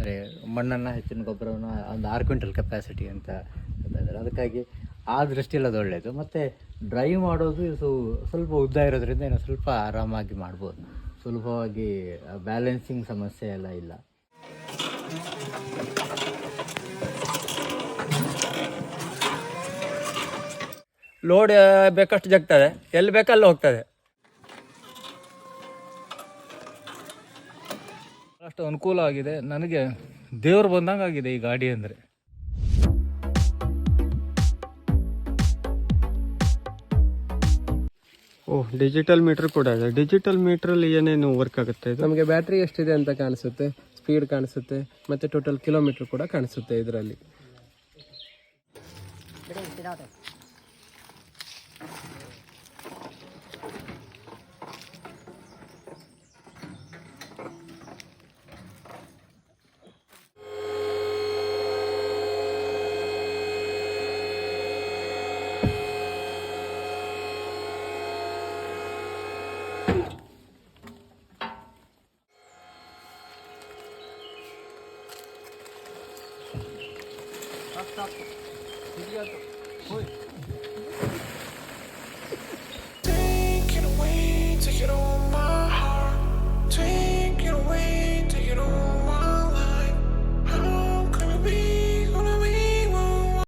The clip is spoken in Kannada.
ಅಂದರೆ ಮಣ್ಣನ್ನು, ಹೆಚ್ಚಿನ ಗೊಬ್ಬರವನ್ನು, ಒಂದು ಆರು ಕ್ವಿಂಟಲ್ ಕೆಪಾಸಿಟಿ ಅಂತ ಇದ್ದಾರೆ. ಅದಕ್ಕಾಗಿ ಆ ದೃಷ್ಟಿಯಲ್ಲಿ ಅದು ಒಳ್ಳೆಯದು ಮತ್ತು ಡ್ರೈವ್ ಮಾಡೋದು ಇದು ಸ್ವಲ್ಪ ಉದ್ದ ಇರೋದ್ರಿಂದ ಏನೋ ಸ್ವಲ್ಪ ಆರಾಮಾಗಿ ಮಾಡ್ಬೋದು. ಸುಲಭವಾಗಿ ಬ್ಯಾಲೆನ್ಸಿಂಗ್ ಸಮಸ್ಯೆ ಎಲ್ಲ ಇಲ್ಲ. ಲೋಡ್ ಬೇಕಷ್ಟು ಜಗ್ತದೆ. ಎಲ್ಲಿ ಬೇಕಲ್ಲಿ ಹೋಗ್ತದೆ. ಅಷ್ಟು ಅನುಕೂಲ ಆಗಿದೆ. ನನಗೆ ದೇವ್ರು ಬಂದಂಗೆ ಆಗಿದೆ ಈ ಗಾಡಿ ಅಂದರೆ. ಓಹ್ ಡಿಜಿಟಲ್ ಮೀಟರ್ ಕೂಡ ಇದೆ. ಡಿಜಿಟಲ್ ಮೀಟ್ರಲ್ಲಿ ಏನೇನು ವರ್ಕ್ ಆಗುತ್ತೆ ನಮಗೆ ಬ್ಯಾಟ್ರಿ ಎಷ್ಟಿದೆ ಅಂತ ಕಾಣಿಸುತ್ತೆ. ಸ್ಪೀಡ್ ಕಾಣಿಸುತ್ತೆ. ಮತ್ತು ಟೋಟಲ್ ಕಿಲೋಮೀಟ್ರ್ ಕೂಡ ಕಾಣಿಸುತ್ತೆ ಇದರಲ್ಲಿ. ったあはい。